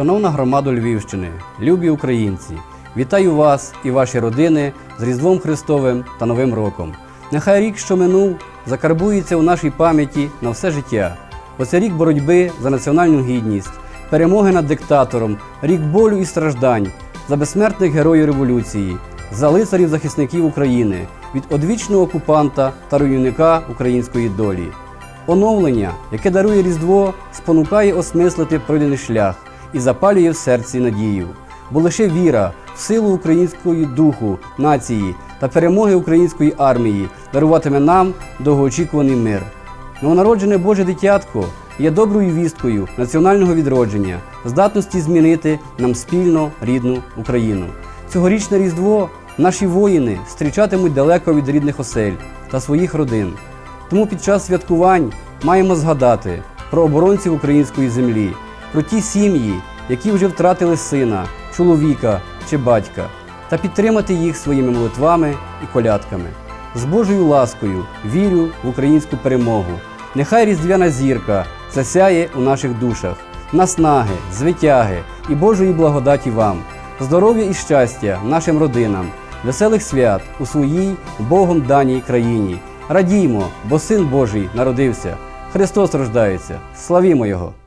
Шановна громада Львівщини, любі українці, вітаю вас і ваші родини з Різдвом Христовим та Новим роком. Нехай рік, що минув, закарбується у нашій пам'яті на все життя. Оце рік боротьби за національну гідність, перемоги над диктатором, рік болю і страждань, за безсмертних героїв революції, за лицарів захисників України, від одвічного окупанта та руйнівника української долі. Оновлення, яке дарує Різдво, спонукає осмислити пройдений шлях і запалює в серці надію. Бо лише віра в силу української духу, нації та перемоги української армії даруватиме нам довгоочікуваний мир. Новонароджене Боже дитятко є доброю вісткою національного відродження, здатності змінити нам спільно рідну Україну. Цьогорічне Різдво наші воїни зустрічатимуть далеко від рідних осель та своїх родин. Тому під час святкувань маємо згадати про оборонців української землі, про ті сім'ї, які вже втратили сина, чоловіка чи батька, та підтримати їх своїми молитвами і колядками. З Божою ласкою вірю в українську перемогу. Нехай різдвяна зірка засяє у наших душах, наснаги, звитяги і Божої благодаті вам, здоров'я і щастя нашим родинам, веселих свят у своїй Богом даній країні. Радіймо, бо Син Божий народився. Христос рождається. Славімо Його!